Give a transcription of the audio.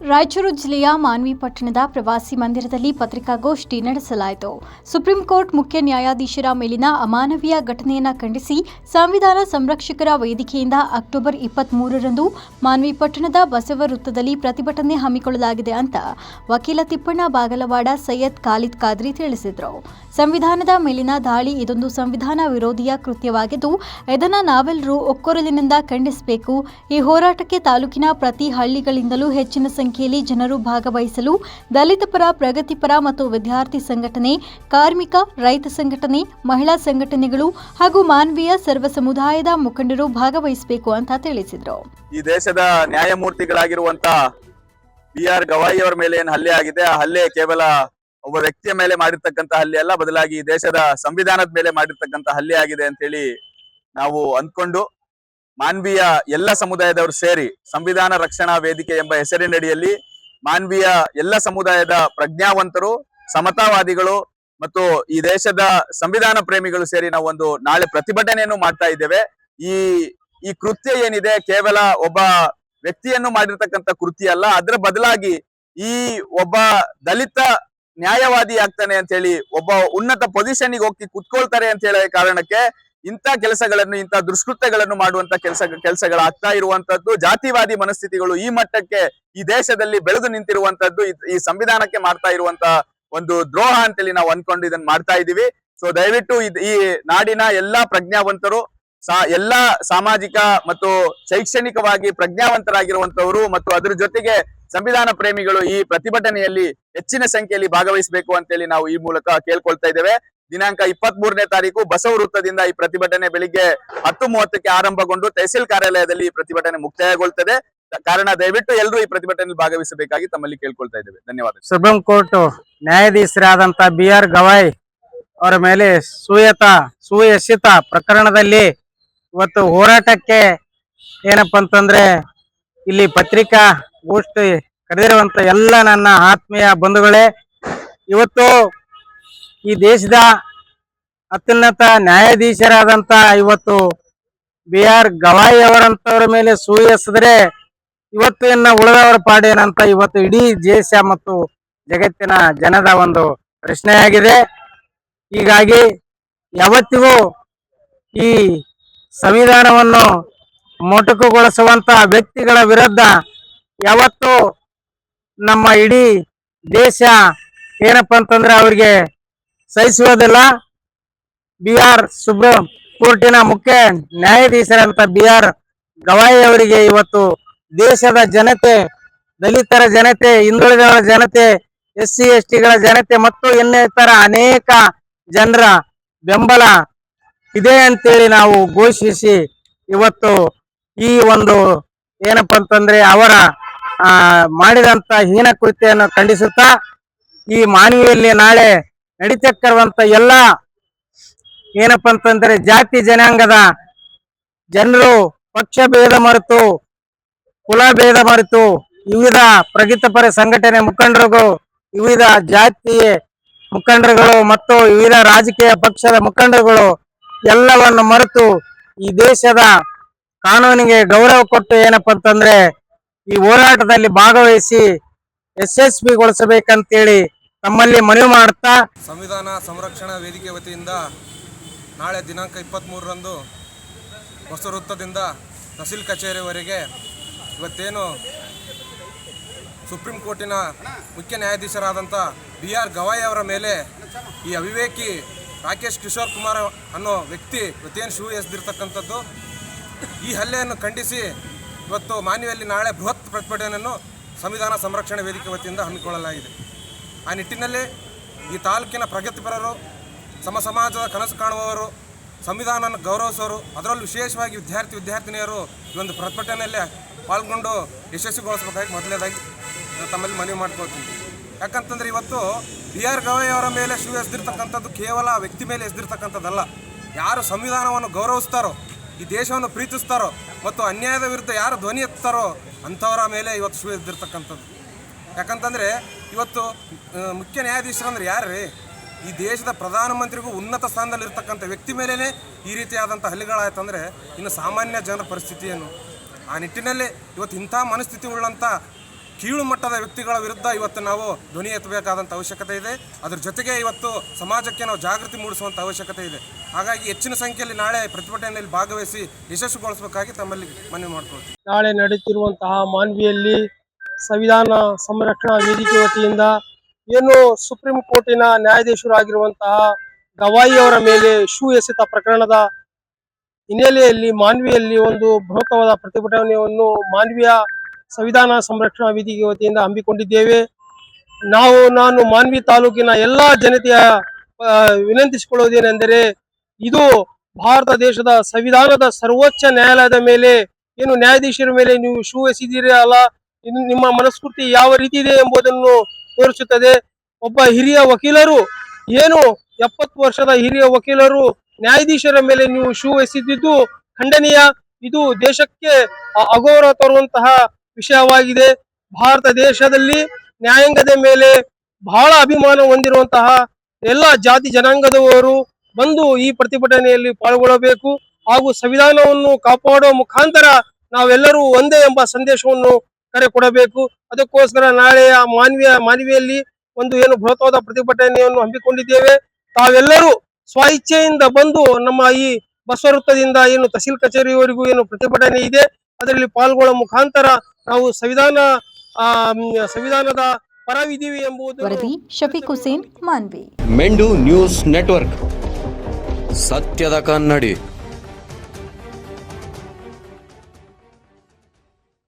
ರಾಯಚೂರು ಜಿಲ್ಲೆಯ ಮಾನ್ವಿ ಪಟ್ಟಣದ ಪ್ರವಾಸಿ ಮಂದಿರದಲ್ಲಿ ಪತ್ರಿಕಾಗೋಷ್ಠಿ ನಡೆಸಲಾಯಿತು. ಸುಪ್ರೀಂ ಕೋರ್ಟ್ ಮುಖ್ಯ ನ್ಯಾಯಾಧೀಶರ ಮೇಲಿನ ಅಮಾನವೀಯ ಘಟನೆಯನ್ನು ಖಂಡಿಸಿ ಸಂವಿಧಾನ ಸಂರಕ್ಷಕರ ವೇದಿಕೆಯಿಂದ ಅಕ್ಟೋಬರ್ ಇಪ್ಪತ್ಮೂರರಂದು ಮಾನ್ವಿ ಪಟ್ಟಣದ ಬಸವ ವೃತ್ತದಲ್ಲಿ ಪ್ರತಿಭಟನೆ ಹಮ್ಮಿಕೊಳ್ಳಲಾಗಿದೆ ಅಂತ ವಕೀಲ ತಿಪ್ಪಣ್ಣ ಬಾಗಲವಾಡ ಸೈಯದ್ ಖಾಲಿದ್ ಖಾದ್ರಿ ತಿಳಿಸಿದರು. ಸಂವಿಧಾನದ ಮೇಲಿನ ದಾಳಿ ಇದೊಂದು ಸಂವಿಧಾನ ವಿರೋಧಿಯ ಕೃತ್ಯವಾಗಿದ್ದು ಇದನ್ನು ನಾವೆಲ್ಲರೂ ಒಕ್ಕೊರಲಿನಿಂದ ಖಂಡಿಸಬೇಕು. ಈ ಹೋರಾಟಕ್ಕೆ ತಾಲೂಕಿನ ಪ್ರತಿ ಹಳ್ಳಿಗಳಿಂದಲೂ ಹೆಚ್ಚಿನ ಸಂಖ್ಯೆಯಲ್ಲಿ ಜನರು ಭಾಗವಹಿಸಲು ದಲಿತ ಪರ ಪ್ರಗತಿಪರ ಮತ್ತು ವಿದ್ಯಾರ್ಥಿ ಸಂಘಟನೆ, ಕಾರ್ಮಿಕ, ರೈತ ಸಂಘಟನೆ, ಮಹಿಳಾ ಸಂಘಟನೆಗಳು ಹಾಗೂ ಮಾನವೀಯ ಸರ್ವ ಸಮುದಾಯದ ಮುಖಂಡರು ಭಾಗವಹಿಸಬೇಕು ಅಂತ ತಿಳಿಸಿದರು. ಈ ದೇಶದ ನ್ಯಾಯಮೂರ್ತಿಗಳಾಗಿರುವಂತ ಬಿ ಆರ್ ಗವಾಯಿ ಅವರ ಮೇಲೆ ಏನು ಹಲ್ಲೆ ಆಗಿದೆ, ಆ ಹಲ್ಲೆ ಕೇವಲ ಒಬ್ಬ ವ್ಯಕ್ತಿಯ ಮೇಲೆ ಮಾಡಿರ್ತಕ್ಕಂತ ಹಲ್ಲೆ ಅಲ್ಲ, ಬದಲಾಗಿ ದೇಶದ ಸಂವಿಧಾನದ ಮೇಲೆ ಮಾಡಿರ್ತಕ್ಕಂತ ಹಲ್ಲೆ ಆಗಿದೆ ಅಂತೇಳಿ ನಾವು ಅಂದ್ಕೊಂಡು ಮಾನ್ವೀಯ ಎಲ್ಲ ಸಮುದಾಯದವರು ಸೇರಿ ಸಂವಿಧಾನ ರಕ್ಷಣಾ ವೇದಿಕೆ ಎಂಬ ಹೆಸರಿನಡಿಯಲ್ಲಿ ಮಾನ್ವೀಯ ಎಲ್ಲ ಸಮುದಾಯದ ಪ್ರಜ್ಞಾವಂತರು, ಸಮತಾವಾದಿಗಳು ಮತ್ತು ಈ ದೇಶದ ಸಂವಿಧಾನ ಪ್ರೇಮಿಗಳು ಸೇರಿ ನಾವು ಒಂದು ನಾಳೆ ಪ್ರತಿಭಟನೆಯನ್ನು ಮಾಡ್ತಾ ಇದ್ದೇವೆ. ಈ ಈ ಕೃತ್ಯ ಏನಿದೆ, ಕೇವಲ ಒಬ್ಬ ವ್ಯಕ್ತಿಯನ್ನು ಮಾಡಿರ್ತಕ್ಕಂಥ ಕೃತ್ಯ ಅಲ್ಲ, ಅದರ ಬದಲಾಗಿ ಈ ಒಬ್ಬ ದಲಿತ ನ್ಯಾಯವಾದಿ ಆಗ್ತಾನೆ ಅಂತ ಹೇಳಿ, ಒಬ್ಬ ಉನ್ನತ ಪೊಸಿಷನ್ಗೆ ಹೋಗಿ ಕುತ್ಕೊಳ್ತಾರೆ ಅಂತ ಹೇಳೋ ಕಾರಣಕ್ಕೆ ಇಂಥ ಕೆಲಸಗಳನ್ನು, ಇಂಥ ದುಷ್ಕೃತ್ಯಗಳನ್ನು ಮಾಡುವಂತ ಕೆಲಸ, ಕೆಲಸಗಳಾಗ್ತಾ ಇರುವಂತದ್ದು ಜಾತಿವಾದಿ ಮನಸ್ಥಿತಿಗಳು ಈ ಮಟ್ಟಕ್ಕೆ, ಈ ದೇಶದಲ್ಲಿ ಬೆಳೆದು ನಿಂತಿರುವಂತದ್ದು ಈ- ಸಂವಿಧಾನಕ್ಕೆ ಮಾಡ್ತಾ ಇರುವಂತ ಒಂದು ದ್ರೋಹ ಅಂತೇಳಿ ನಾವು ಅನ್ಕೊಂಡು ಇದನ್ನ ಮಾಡ್ತಾ ಇದೀವಿ ಸೊ ದಯವಿಟ್ಟು ಈ ನಾಡಿನ ಎಲ್ಲಾ ಪ್ರಜ್ಞಾವಂತರು, ಸಾ, ಎಲ್ಲಾ ಸಾಮಾಜಿಕ ಮತ್ತು ಶೈಕ್ಷಣಿಕವಾಗಿ ಪ್ರಜ್ಞಾವಂತರಾಗಿರುವಂತವರು ಮತ್ತು ಅದ್ರ ಜೊತೆಗೆ ಸಂವಿಧಾನ ಪ್ರೇಮಿಗಳು ಈ ಪ್ರತಿಭಟನೆಯಲ್ಲಿ ಹೆಚ್ಚಿನ ಸಂಖ್ಯೆಯಲ್ಲಿ ಭಾಗವಹಿಸಬೇಕು ಅಂತೇಳಿ ನಾವು ಈ ಮೂಲಕ ಕೇಳ್ಕೊಳ್ತಾ ಇದ್ದೇವೆ. ದಿನಾಂಕ ಇಪ್ಪತ್ತ್ ಮೂರನೇ ತಾರೀಕು ಬಸವ ವೃತ್ತದಿಂದ ಈ ಪ್ರತಿಭಟನೆ ಬೆಳಿಗ್ಗೆ ಹತ್ತು ಮೂವತ್ತಕ್ಕೆ ಆರಂಭಗೊಂಡು ತಹಸೀಲ್ ಕಾರ್ಯಾಲಯದಲ್ಲಿ ಈ ಪ್ರತಿಭಟನೆ ಮುಕ್ತಾಯಗೊಳ್ತದೆ. ಕಾರಣ ದಯವಿಟ್ಟು ಎಲ್ಲರೂ ಈ ಪ್ರತಿಭಟನೆಯಲ್ಲಿ ಭಾಗವಹಿಸಬೇಕಾಗಿ ತಮ್ಮಲ್ಲಿ ಕೇಳ್ಕೊಳ್ತಾ ಇದ್ದೇವೆ. ಧನ್ಯವಾದ ಸುಪ್ರೀಂ ಕೋರ್ಟ್ ನ್ಯಾಯಾಧೀಶರಾದಂತ ಬಿ ಆರ್ ಗವಾಯ್ ಅವರ ಮೇಲೆ ಸುಯತ, ಸುಯಶಿತ ಪ್ರಕರಣದಲ್ಲಿ ಇವತ್ತು ಹೋರಾಟಕ್ಕೆ ಏನಪ್ಪಾ ಅಂತಂದ್ರೆ ಇಲ್ಲಿ ಪತ್ರಿಕಾ ಗೋಷ್ಠಿ ಕರೆದಿರುವಂತ ಎಲ್ಲ ನನ್ನ ಆತ್ಮೀಯ ಬಂಧುಗಳೇ, ಇವತ್ತು ಈ ದೇಶದ ಅತ್ಯುನ್ನತ ನ್ಯಾಯಾಧೀಶರಾದಂತ ಇವತ್ತು ಬಿ ಆರ್ ಗವಾಯಿ ಅವರಂತವ್ರ ಮೇಲೆ ಸುಯಸಿದ್ರೆ ಇವತ್ತು ಇನ್ನ ಉಳಿದವರ ಪಾಡೇನಂತ ಇವತ್ತು ಇಡೀ ದೇಶ ಮತ್ತು ಜಗತ್ತಿನ ಜನದ ಒಂದು ಪ್ರಶ್ನೆಯಾಗಿದೆ. ಹೀಗಾಗಿ ಯಾವತ್ತಿಗೂ ಈ ಸಂವಿಧಾನವನ್ನು ಮೊಟಕುಗೊಳಿಸುವಂತ ವ್ಯಕ್ತಿಗಳ ವಿರುದ್ಧ ಯಾವತ್ತು ನಮ್ಮ ಇಡೀ ದೇಶ ಏನಪ್ಪ ಅಂತಂದ್ರೆ ಅವ್ರಿಗೆ ಸಹಿಸುವುದಿಲ್ಲ. ಬಿ ಆರ್ ಸುಬ್ರಹ್ಮ ಕೋರ್ಟಿನ ಮುಖ್ಯ ನ್ಯಾಯಾಧೀಶರಂತ ಬಿ ಆರ್ ಗವಾಯಿ ಅವರಿಗೆ ಇವತ್ತು ದೇಶದ ಜನತೆ, ದಲಿತರ ಜನತೆ, ಹಿಂದುಳಿದವರ ಜನತೆ ಎಸ್ ಸಿ ಎಸ್ ಟಿಗಳ ಜನತೆ ಮತ್ತು ಇನ್ನಿತರ ಅನೇಕ ಜನರ ಬೆಂಬಲ ಇದೆ ಅಂತೇಳಿ ನಾವು ಘೋಷಿಸಿ ಇವತ್ತು ಈ ಒಂದು ಏನಪ್ಪ ಅಂತಂದ್ರೆ ಅವರ ಮಾಡಿದಂತ ಹೀನ ಕೃತ್ಯವನ್ನು ಖಂಡಿಸುತ್ತಾ ಈ ಮಾನವಿಯಲ್ಲಿ ನಾಳೆ ನಡೀತಕ್ಕಿರುವಂತ ಎಲ್ಲ ಏನಪ್ಪ ಅಂತಂದ್ರೆ ಜಾತಿ ಜನಾಂಗದ ಜನರು ಪಕ್ಷ ಭೇದ ಮರೆತು, ಕುಲ ಭೇದ ಮರೆತು ವಿವಿಧ ಪ್ರಗತಿಪರ ಸಂಘಟನೆ ಮುಖಂಡರುಗಳು ವಿವಿಧ ಜಾತಿ ಮುಖಂಡರುಗಳು ಮತ್ತು ವಿವಿಧ ರಾಜಕೀಯ ಪಕ್ಷದ ಮುಖಂಡರುಗಳು ಎಲ್ಲವನ್ನು ಮರೆತು ಈ ದೇಶದ ಕಾನೂನಿಗೆ ಗೌರವ ಕೊಟ್ಟು ಏನಪ್ಪ ಅಂತಂದ್ರೆ ಈ ಹೋರಾಟದಲ್ಲಿ ಭಾಗವಹಿಸಿ ಯಶಸ್ವಿಗೊಳಿಸಬೇಕಂತೇಳಿ ತಮ್ಮಲ್ಲಿ ಮನವಿ ಮಾಡುತ್ತಾ ಸಂವಿಧಾನ ಸಂರಕ್ಷಣಾ ವೇದಿಕೆ ವತಿಯಿಂದ ನಾಳೆ ದಿನಾಂಕ ಇಪ್ಪತ್ತ್ಮೂರರಂದು ಹೊಸ ವೃತ್ತದಿಂದ ತಹಸೀಲ್ ಕಚೇರಿವರೆಗೆ ಇವತ್ತೇನು ಸುಪ್ರೀಂ ಕೋರ್ಟಿನ ಮುಖ್ಯ ನ್ಯಾಯಾಧೀಶರಾದಂಥ ಬಿ ಆರ್ ಗವಾಯಿ ಅವರ ಮೇಲೆ ಈ ಅವಿವೇಕಿ ರಾಕೇಶ್ ಕಿಶೋರ್ ಕುಮಾರ್ ಅನ್ನೋ ವ್ಯಕ್ತಿ ಇವತ್ತೇನು ಶೂ ಎಸೆದಿರ್ತಕ್ಕಂಥದ್ದು, ಈ ಹಲ್ಲೆಯನ್ನು ಖಂಡಿಸಿ ಇವತ್ತು ಮಾನ್ಯದಲ್ಲಿ ನಾಳೆ ಬೃಹತ್ ಪ್ರತಿಭಟನೆಯನ್ನು ಸಂವಿಧಾನ ಸಂರಕ್ಷಣೆ ವೇದಿಕೆ ವತಿಯಿಂದ ಹಮ್ಮಿಕೊಳ್ಳಲಾಗಿದೆ. ಆ ನಿಟ್ಟಿನಲ್ಲಿ ಈ ತಾಲೂಕಿನ ಪ್ರಗತಿಪರರು ಸಮ ಸಮಾಜದ ಕನಸು ಕಾಣುವವರು ಸಂವಿಧಾನವನ್ನು ಗೌರವಿಸೋರು ಅದರಲ್ಲೂ ವಿಶೇಷವಾಗಿ ವಿದ್ಯಾರ್ಥಿ ವಿದ್ಯಾರ್ಥಿನಿಯರು ಈ ಒಂದು ಪ್ರತಿಭಟನೆಯಲ್ಲಿ ಪಾಲ್ಗೊಂಡು ಯಶಸ್ವಿಗೊಳಿಸಬೇಕಾಗಿ ಮೊದಲನೇದಾಗಿ ತಮ್ಮಲ್ಲಿ ಮನವಿ ಮಾಡ್ಕೊಳ್ತೀನಿ. ಯಾಕಂತಂದ್ರೆ ಇವತ್ತು ಬಿ ಆರ್ ಗವಾಯಿ ಅವರ ಮೇಲೆ ಶೂ ಎಸ್ದಿರ್ತಕ್ಕಂಥದ್ದು ಕೇವಲ ವ್ಯಕ್ತಿ ಮೇಲೆ ಎಸ್ದಿರ್ತಕ್ಕಂಥದ್ದಲ್ಲ. ಯಾರು ಸಂವಿಧಾನವನ್ನು ಗೌರವಿಸ್ತಾರೋ, ಈ ದೇಶವನ್ನು ಪ್ರೀತಿಸ್ತಾರೋ, ಮತ್ತು ಅನ್ಯಾಯದ ವಿರುದ್ಧ ಯಾರು ಧ್ವನಿ ಎತ್ತಾರೋ ಅಂಥವರ ಮೇಲೆ ಇವತ್ತು ಶೂ ಎಸ್ದಿರ್ತಕ್ಕಂಥದ್ದು. ಯಾಕಂತಂದ್ರೆ ಇವತ್ತು ಮುಖ್ಯ ಮುಖ್ಯ ನ್ಯಾಯಾಧೀಶರಂದ್ರೆ ಯಾರು ರೀ ಈ ದೇಶದ ಪ್ರಧಾನಮಂತ್ರಿಗೂ ಉನ್ನತ ಸ್ಥಾನದಲ್ಲಿ ಇರ್ತಕ್ಕಂಥ ವ್ಯಕ್ತಿ ಮೇಲೇ ಈ ರೀತಿಯಾದಂಥ ಹಲ್ಲೆಗಳಾಯ್ತಂದ್ರೆ ಇನ್ನು ಸಾಮಾನ್ಯ ಜನರ ಪರಿಸ್ಥಿತಿಯನ್ನು ಆ ನಿಟ್ಟಿನಲ್ಲಿ ಇವತ್ತು ಇಂಥ ಮನಸ್ಥಿತಿ ಉಳ್ಳಂಥ ಕೀಳು ಮಟ್ಟದ ವ್ಯಕ್ತಿಗಳ ವಿರುದ್ಧ ಇವತ್ತು ನಾವು ಧ್ವನಿ ಎತ್ತಬೇಕಾದಂಥ ಅವಶ್ಯಕತೆ ಇದೆ. ಅದರ ಜೊತೆಗೆ ಇವತ್ತು ಸಮಾಜಕ್ಕೆ ನಾವು ಜಾಗೃತಿ ಮೂಡಿಸುವಂಥ ಅವಶ್ಯಕತೆ ಇದೆ. ಹಾಗಾಗಿ ಹೆಚ್ಚಿನ ಸಂಖ್ಯೆಯಲ್ಲಿ ನಾಳೆ ಪ್ರತಿಭಟನೆಯಲ್ಲಿ ಭಾಗವಹಿಸಿ ಯಶಸ್ವಿಗೊಳಿಸಬೇಕಾಗಿ ತಮ್ಮಲ್ಲಿ ಮನವಿ ಮಾಡ್ಕೊಳ್ತೀವಿ ನಾಳೆ ನಡೆಯುತ್ತಿರುವಂತಹ ಮಾನ್ವಿಯಲ್ಲಿ ಸಂವಿಧಾನ ಸಂರಕ್ಷಣಾ ವೇದಿಕೆ ವತಿಯಿಂದ ಏನು ಸುಪ್ರೀಂ ಕೋರ್ಟಿನ ನ್ಯಾಯಾಧೀಶರಾಗಿರುವಂತಹ ಗವಾಯಿ ಅವರ ಮೇಲೆ ಶೂ ಎಸೆತ ಪ್ರಕರಣದ ಹಿನ್ನೆಲೆಯಲ್ಲಿ ಮಾನ್ವಿಯಲ್ಲಿ ಒಂದು ಬೃಹತ್ತವಾದ ಪ್ರತಿಭಟನೆಯನ್ನು ಮಾನ್ವಿಯ ಸಂವಿಧಾನ ಸಂರಕ್ಷಣಾ ವೇದಿಕೆ ವತಿಯಿಂದ ಹಮ್ಮಿಕೊಂಡಿದ್ದೇವೆ. ನಾವು, ನಾನು ಮಾನ್ವಿ ತಾಲೂಕಿನ ಎಲ್ಲಾ ಜನತೆಯ ವಿನಂತಿಸಿಕೊಳ್ಳುವುದೇನೆಂದರೆ ಇದು ಭಾರತ ದೇಶದ ಸಂವಿಧಾನದ ಸರ್ವೋಚ್ಚ ನ್ಯಾಯಾಲಯದ ಮೇಲೆ ಏನು ನ್ಯಾಯಾಧೀಶರ ಮೇಲೆ ನೀವು ಶೂ ಎಸೆದಿರಲ್ಲ ನಿಮ್ಮ ಮನಸ್ಫೂರ್ತಿ ಯಾವ ರೀತಿ ಇದೆ ಎಂಬುದನ್ನು ತೋರಿಸುತ್ತದೆ. ಒಬ್ಬ ಹಿರಿಯ ವಕೀಲರು ಏನು ಎಪ್ಪತ್ತು ವರ್ಷದ ಹಿರಿಯ ವಕೀಲರು ನ್ಯಾಯಾಧೀಶರ ಮೇಲೆ ನೀವು ಶೂ ಎಸೆದಿದ್ದು ಖಂಡನೀಯ. ಇದು ದೇಶಕ್ಕೆ ಅಗೌರವ ತರುವಂತಹ ವಿಷಯವಾಗಿದೆ. ಭಾರತ ದೇಶದಲ್ಲಿ ನ್ಯಾಯಾಂಗದ ಮೇಲೆ ಬಹಳ ಅಭಿಮಾನ ಹೊಂದಿರುವಂತಹ ಎಲ್ಲ ಜಾತಿ ಜನಾಂಗದವರು ಬಂದು ಈ ಪ್ರತಿಭಟನೆಯಲ್ಲಿ ಪಾಲ್ಗೊಳ್ಳಬೇಕು. ಹಾಗೂ ಸಂವಿಧಾನವನ್ನು ಕಾಪಾಡುವ ಮುಖಾಂತರ ನಾವೆಲ್ಲರೂ ಒಂದೇ ಎಂಬ ಸಂದೇಶವನ್ನು ಕರೆ ಕೊಡಬೇಕು. ಅದಕ್ಕೋಸ್ಕರ ನಾಳೆ ಆ ಮಾನವೀಯ ಮಾನವಿಯಲ್ಲಿ ಒಂದು ಏನು ಬೃಹತ್ವಾದ ಪ್ರತಿಭಟನೆಯನ್ನು ಹಮ್ಮಿಕೊಂಡಿದ್ದೇವೆ. ತಾವೆಲ್ಲರೂ ಸ್ವ ಇಚ್ಛೆಯಿಂದ ಬಂದು ನಮ್ಮ ಈ ಬಸ್ ವೃತ್ತದಿಂದ ಏನು ತಹಸೀಲ್ ಕಚೇರಿವರೆಗೂ ಏನು ಪ್ರತಿಭಟನೆ ಇದೆ ಅದರಲ್ಲಿ ಪಾಲ್ಗೊಳ್ಳುವ ಮುಖಾಂತರ ನಾವು ಸಂವಿಧಾನ ಆ, ಸಂವಿಧಾನದ ಪರವಿದ್ದೀವಿ ಎಂಬುದು ವರದಿ ಶಫೀಕ್ ಹುಸೇನ್ ಮಾನ್ವಿ. ಮೆಂಡು ನ್ಯೂಸ್ ನೆಟ್ವರ್ಕ್. ಸತ್ಯದ ಕನ್ನಡಿ.